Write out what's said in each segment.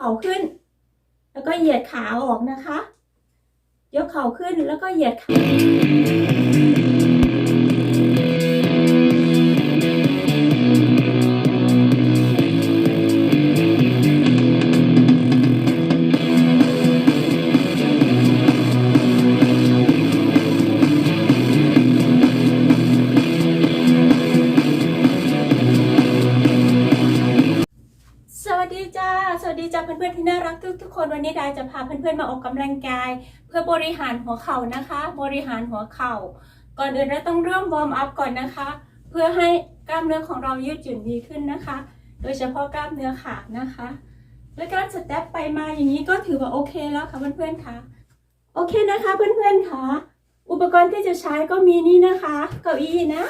เข่าขึ้น แล้วก็เหยียดขาออกนะคะ ยกเข่าขึ้นแล้วก็เหยียดขา กกำลังกาย เพื่อบริหารหัวเข่านะคะ บริหารหัวเข่า ก่อนอื่นเราต้องเริ่มวอร์มอัพก่อนนะคะ เพื่อให้กล้ามเนื้อของเรายืดหยุ่นดีขึ้นนะคะ โดยเฉพาะกล้ามเนื้อขานะคะ และการสเต็ปไปมาอย่างนี้ก็ถือว่าโอเคแล้วค่ะเพื่อนๆค่ะโอเคนะคะเพื่อนๆค่ะอุปกรณ์ที่จะใช้ก็มีนี่นะคะ เก้าอี้นะ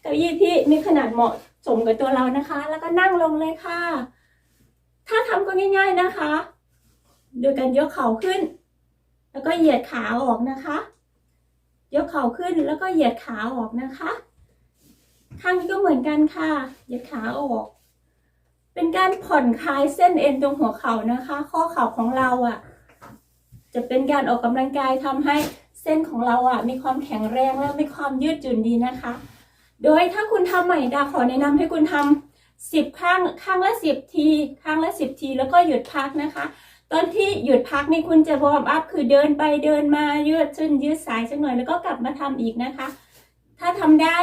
เก้าอี้ที่มีขนาดเหมาะสมกับตัวเรานะคะ แล้วก็นั่งลงเลยค่ะ ถ้าทำก็ง่าย ๆนะคะ โดยการยกเข่าขึ้น แล้วก็เหยียดขาออกนะคะ ยกเข่าขึ้นแล้วก็เหยียดขาออกนะคะ ข้างนี้ก็เหมือนกันค่ะ เหยียดขาออก เป็นการผ่อนคลายเส้นเอ็นตรงหัวเข่านะคะ ข้อเข่าของเราอะ จะเป็นการออกกำลังกายทำให้เส้นของเราอะมีความแข็งแรงและมีความยืดหยุ่นดีนะคะ โดยถ้าคุณทำใหม่ดาขอแนะนำให้คุณทำสิบข้างข้างละสิบทีข้างละสิบที แล้วก็หยุดพักนะคะ ตอนที่หยุดพักนี่คุณจะวอร์มอัพคือเดินไปเดินมายืดเส้นยืดสายสักหน่อยแล้วก็กลับมาทำอีกนะคะ ถ้าทำได้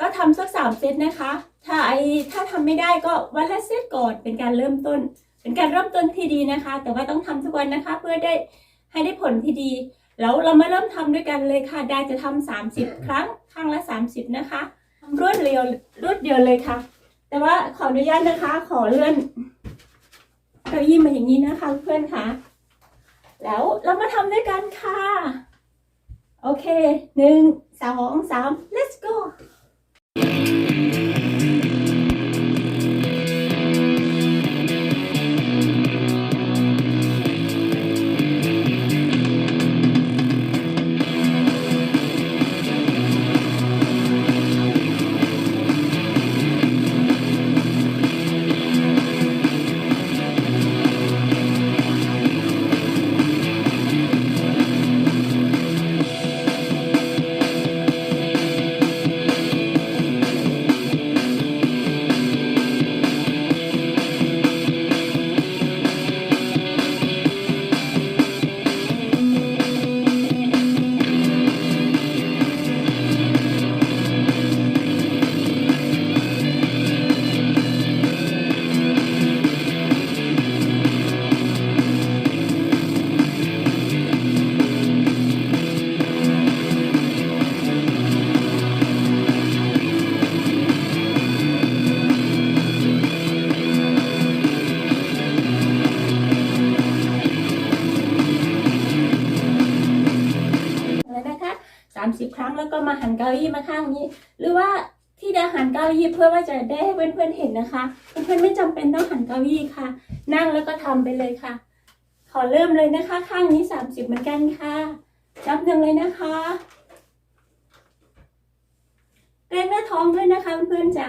ก็ทำสักสามเซตนะคะ ถ้าไอถ้าทำไม่ได้ก็วันละเซตก่อนเป็นการเริ่มต้น เป็นการเริ่มต้นที่ดีนะคะ แต่ว่าต้องทำทุกวันนะคะ เพื่อได้ให้ได้ผลที่ดีแล้วเรามาเริ่มทำด้วยกันเลยค่ะ ได้จะทำสามสิบครั้งครั้งละสามสิบนะคะรวดเร็วรวดเดียวเลยค่ะ แต่ว่าขออนุญาตนะคะ ขอเลื่อน เก้าอี้มาอย่างนี้นะคะเพื่อนค่ะแล้วเรามาทำด้วยกันค่ะ โอเคหนึ่งสองสาม let's go ามสิบครั้ง แล้วก็มาหันเกาอี้มาข้างนี้ หรือว่าที่เดาหันเกาอี้เพื่อว่าจะได้เพื่อนๆเห็นนะคะ เพื่อนๆไม่จำเป็นต้องหันเกาอี้ค่ะ นั่งแล้วก็ทำไปเลยค่ะ ขอเริ่มเลยนะคะ ข้างนี้สามสิบเหมือนกันค่ะจับหนึ่งเลยนะคะเกรงหน้าท้องด้วยนะคะเพื่อนๆจ้า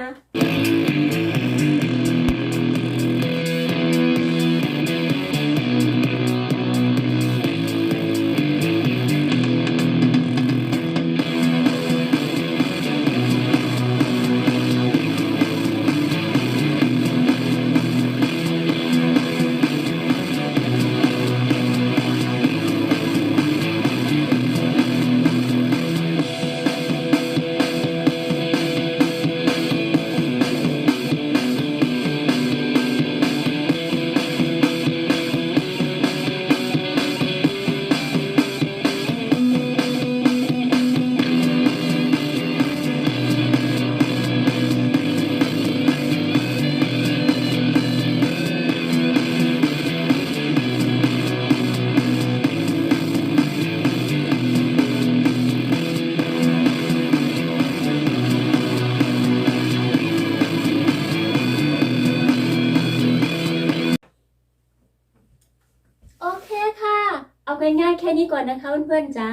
ง่ายแค่นี้ก่อนนะคะเพื่อนๆจ้า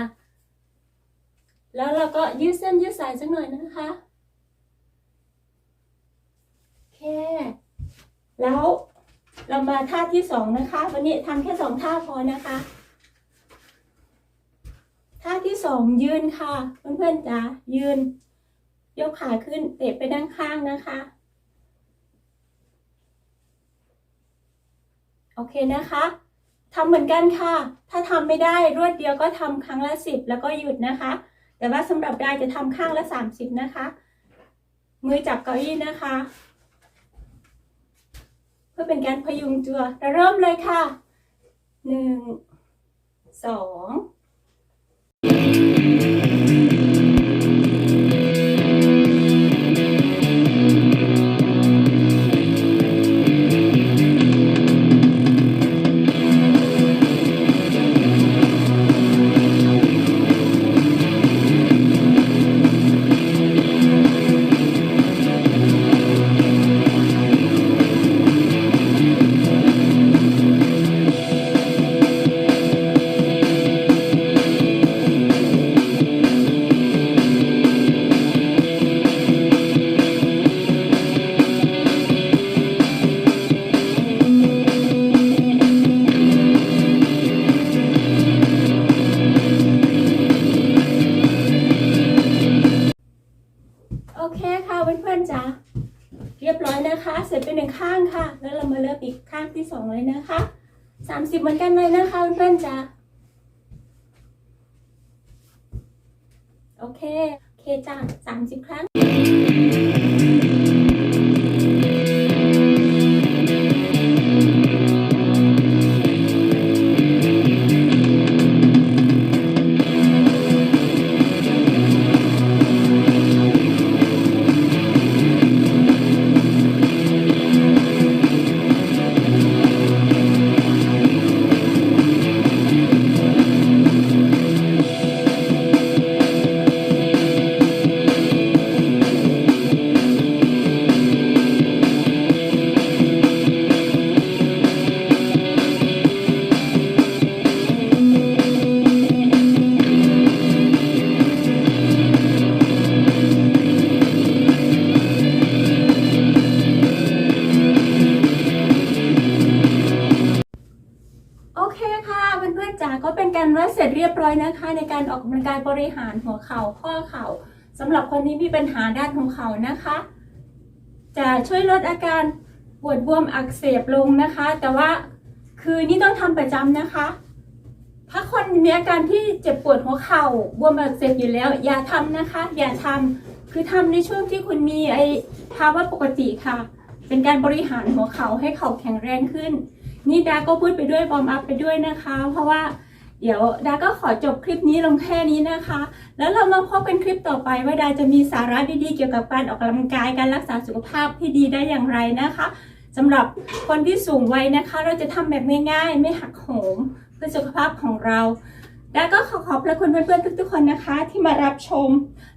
แล้วเราก็ยืดเส้นยืดสายสักหน่อยนะคะโอเคแล้วเรามาท่าที่สองนะคะ วันนี้ทำแค่สองท่าพอนะคะ ท่าที่สองยืนค่ะ เพื่อนๆจ๋ายืน ยกขาขึ้นเตะไปด้านข้างนะคะโอเคนะคะ ทำเหมือนกันค่ะ ถ้าทำไม่ได้รวดเดียวก็ทำครั้งละสิบแล้วก็หยุดนะคะ แต่ว่าสำหรับได้จะทำข้างละสามสิบนะคะ มือจับเก้าอี้นะคะ เพื่อเป็นการพยุงตัวเราเริ่มเลยค่ะหนึ่งสอง จ๋าเรียบร้อยนะคะ เสร็จเป็นหนึ่งข้างค่ะ แล้วเรามาเริ่มอีกข้างที่สองเลยนะคะสามสิบเหมือนกันเลยนะคะเพื่อนๆจ๊ะโอเค โอเคจ้าสามสิบครั้ง จ๋าก็เป็นการวัดเสร็จเรียบร้อยนะคะ ในการออกกำลังกายบริหารหัวเข่าข้อเข่าสำหรับคนที่มีปัญหาด้านของเข่านะคะ จะช่วยลดอาการปวดบวมอักเสบลงนะคะ แต่ว่าคือนี่ต้องทำประจำนะคะ ถ้าคนมีอาการที่เจ็บปวดหัวเข่าบวมอักเสบอยู่แล้ว อย่าทำนะคะ อย่าทำคือทำในช่วงที่คุณมีไอภาวะปกติค่ะ เป็นการบริหารหัวเข่าให้เข่าแข็งแรงขึ้น นี่ดาก็พูดไปด้วยบอมอัพไปด้วยนะคะ เพราะว่าเดี๋ยวดาก็ขอจบคลิปนี้ลงแค่นี้นะคะ แล้วเรามาพบกันคลิปต่อไปว่าดาจะมีสาระดีๆเกี่ยวกับการออกกำลังกายการรักษาสุขภาพที่ดีได้อย่างไรนะคะสำหรับคนที่สูงวัยนะคะ เราจะทำแบบง่ายๆ ไม่หักโหมเพื่อสุขภาพของเราดาก็ขอขอบพระคุณเพื่อนๆทุกๆคนนะคะ ที่มารับชม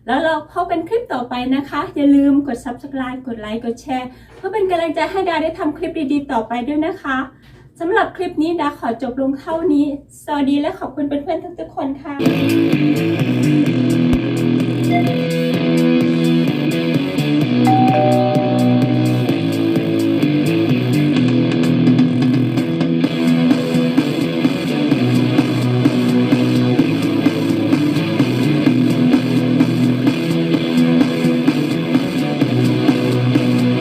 แล้วเราพบกันคลิปต่อไปนะคะ อย่าลืมกด subscribe กดไลค์กดแชร์เพื่อเป็นกำลังใจให้ดาได้ทำคลิปดีๆต่อไปด้วยนะคะ สำหรับคลิปนี้ดาขอจบลงเท่านี้ สวัสดีและขอบคุณเพื่อนๆทุกๆคนค่ะ